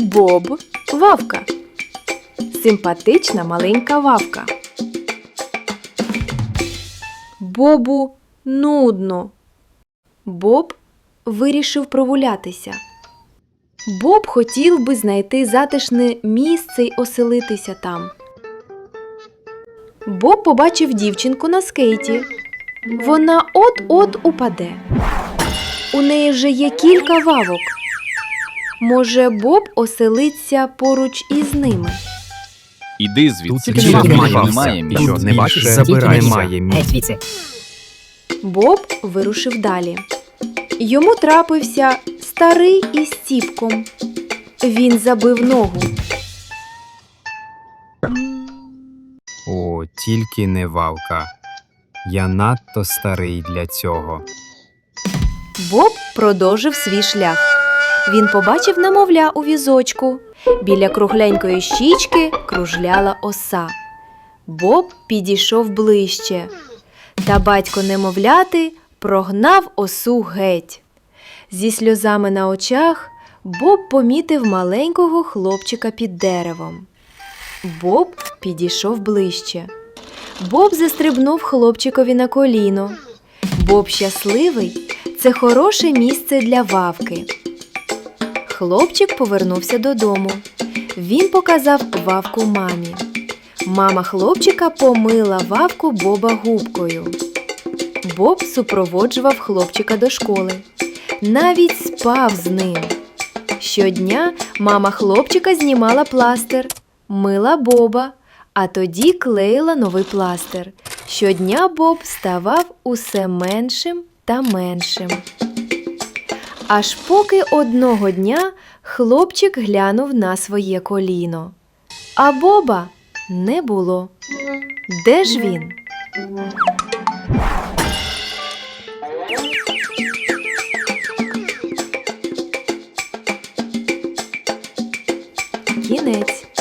Боб Вавка. Симпатична маленька вавка. Бобу нудно. Боб вирішив прогулятися. Боб хотів би знайти затишне місце й оселитися там. Боб побачив дівчинку на скейті. Вона от-от упаде. У неї вже є кілька вавок. Може, Боб оселиться поруч із ними. Іди звідси. Тут Тут немає, немає немає місця. місця. Що, не бачиш? Забирай немає місця. Боб вирушив далі. Йому трапився старий із ціпком. Він забив ногу. О, тільки не вавка. Я надто старий для цього. Боб продовжив свій шлях. Він побачив намовля у візочку. Біля кругленької щічки кружляла оса. Боб підійшов ближче. Та батько немовляти прогнав осу геть. Зі сльозами на очах Боб помітив маленького хлопчика під деревом. Боб підійшов ближче. Боб застрибнув хлопчикові на коліно. Боб щасливий це хороше місце для вавки. Хлопчик повернувся додому. Він показав вавку мамі. Мама хлопчика помила вавку Боба губкою. Боб супроводжував хлопчика до школи. Навіть спав з ним. Щодня мама хлопчика знімала пластир, мила Боба, а тоді клеїла новий пластир. Щодня Боб ставав усе меншим та меншим. Аж поки одного дня хлопчик глянув на своє коліно. А Боба не було. Де ж він? Кінець.